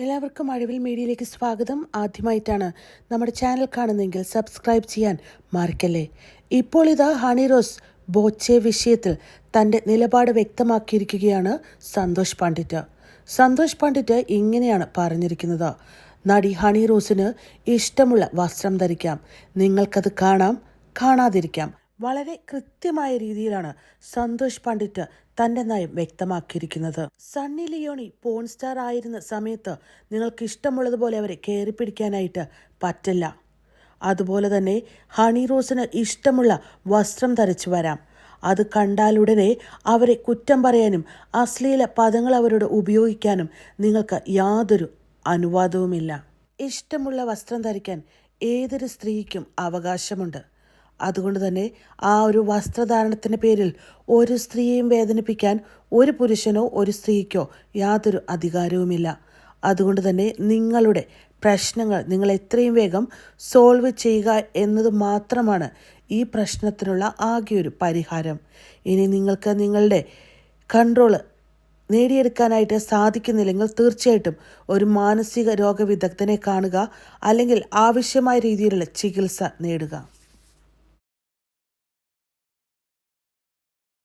എല്ലാവർക്കും അഴിവിൽ മീഡിയയിലേക്ക് സ്വാഗതം. ആദ്യമായിട്ടാണ് നമ്മുടെ ചാനൽ കാണുന്നതെങ്കിൽ സബ്സ്ക്രൈബ് ചെയ്യാൻ മറക്കല്ലേ? ഇപ്പോൾ ഇതാ ഹണി റോസ് ബോച്ചെ വിഷയത്തിൽ തന്റെ നിലപാട് വ്യക്തമാക്കിയിരിക്കുകയാണ് സന്തോഷ് പണ്ഡിറ്റ്. സന്തോഷ് പണ്ഡിറ്റ് ഇങ്ങനെയാണ് പറഞ്ഞിരിക്കുന്നത്. നടി ഹണി റോസിന് ഇഷ്ടമുള്ള വസ്ത്രം ധരിക്കാം. നിങ്ങൾക്കത് കാണാം കാണാതിരിക്കാം. വളരെ കൃത്യമായ രീതിയിലാണ് സന്തോഷ് പണ്ഡിറ്റ് തന്റെ നയം വ്യക്തമാക്കിയിരിക്കുന്നത്. സണ്ണി ലിയോണി പോൺ സ്റ്റാർ ആയിരുന്ന സമയത്ത് നിങ്ങൾക്ക് ഇഷ്ടമുള്ളതുപോലെ അവരെ കയറി പിടിക്കാനായിട്ട് പറ്റില്ല. അതുപോലെ തന്നെ ഹണി റോസിന് ഇഷ്ടമുള്ള വസ്ത്രം ധരിച്ചു വരാം. അത് കണ്ടാലുടനെ അവരെ കുറ്റം പറയാനും അശ്ലീല പദങ്ങൾ അവരോട് ഉപയോഗിക്കാനും നിങ്ങൾക്ക് യാതൊരു അനുവാദവുമില്ല. ഇഷ്ടമുള്ള വസ്ത്രം ധരിക്കാൻ ഏതൊരു സ്ത്രീക്കും അവകാശമുണ്ട്. അതുകൊണ്ട് തന്നെ ആ ഒരു വസ്ത്രധാരണത്തിന്റെ പേരിൽ ഒരു സ്ത്രീയെയും വേദനിപ്പിക്കാൻ ഒരു പുരുഷനോ ഒരു സ്ത്രീക്കോ യാതൊരു അധികാരവുമില്ല. അതുകൊണ്ട് തന്നെ നിങ്ങളുടെ പ്രശ്നങ്ങൾ നിങ്ങൾ എത്രയും വേഗം സോൾവ് ചെയ്യുക എന്നത് മാത്രമാണ് ഈ പ്രശ്നത്തിനുള്ള ആകെ ഒരു പരിഹാരം. ഇനി നിങ്ങൾക്ക് നിങ്ങളുടെ കൺട്രോൾ നേടിയെടുക്കാനായിട്ട് സാധിക്കുന്നില്ലെങ്കിൽ തീർച്ചയായിട്ടും ഒരു മാനസിക രോഗവിദഗ്ധനെ കാണുക അല്ലെങ്കിൽ ആവശ്യമായ രീതിയിലുള്ള ചികിത്സ നേടുക.